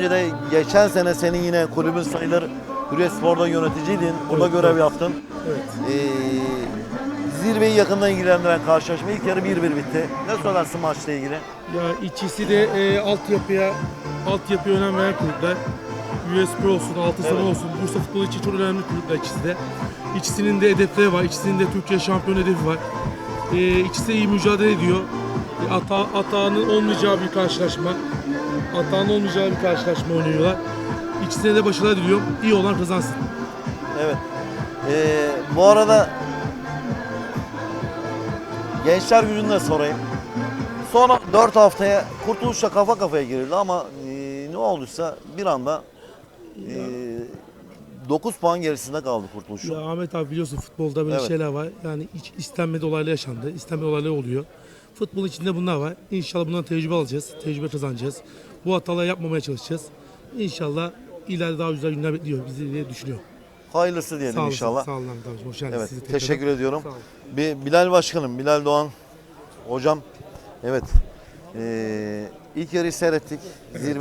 önce de geçen sene senin yine kulübün sayılır Hürriyet Spor'da yöneticiydin. Burada Evet, görev evet. yaptın. Evet. Ee, zirveyi yakından ilgilendiren karşılaşma ilk yarı 1-1 bitti. Ne söylersin maçla ilgili? Ya ikisi de e, altyapıya altyapıya önem veren kulüpler. USP olsun, Altınsaray Evet. olsun, Bursa futbolu için çok önemli kulüpler ikisi de. İkisinin de hedefleri var, ikisinin de Türkiye şampiyon hedefi var. E, ikisi de iyi mücadele ediyor. E, hata, hatanın olmayacağı bir karşılaşma. Hatanın olmayacağı bir karşılaşma oynuyorlar. İkisine de başarılar diliyorum. İyi olan kazansın. Evet. Ee, bu arada gençler gücünü de sorayım. Son 4 haftaya kurtuluşla kafa kafaya girildi ama e, ne olduysa bir anda e, 9 puan gerisinde kaldı kurtuluş. Ya Ahmet abi biliyorsun futbolda böyle Evet. şeyler var. Yani hiç istenmedi olaylar yaşandı. İstenmedi olaylar oluyor. Futbolun içinde bunlar var. İnşallah bundan tecrübe alacağız. Tecrübe kazanacağız. Bu hataları yapmamaya çalışacağız. İnşallah ileride daha güzel günler bekliyor bizi diye düşünüyorum. Hayırlısı diyelim Sağ olun. inşallah. Sağ olun abi. Hoş geldiniz. Evet, Sizi tekrar- teşekkür ediyorum. Sağ olun. Bir Bilal Başkanım, Bilal Doğan hocam. Evet. Ee, ilk yarıyı seyrettik. Zirve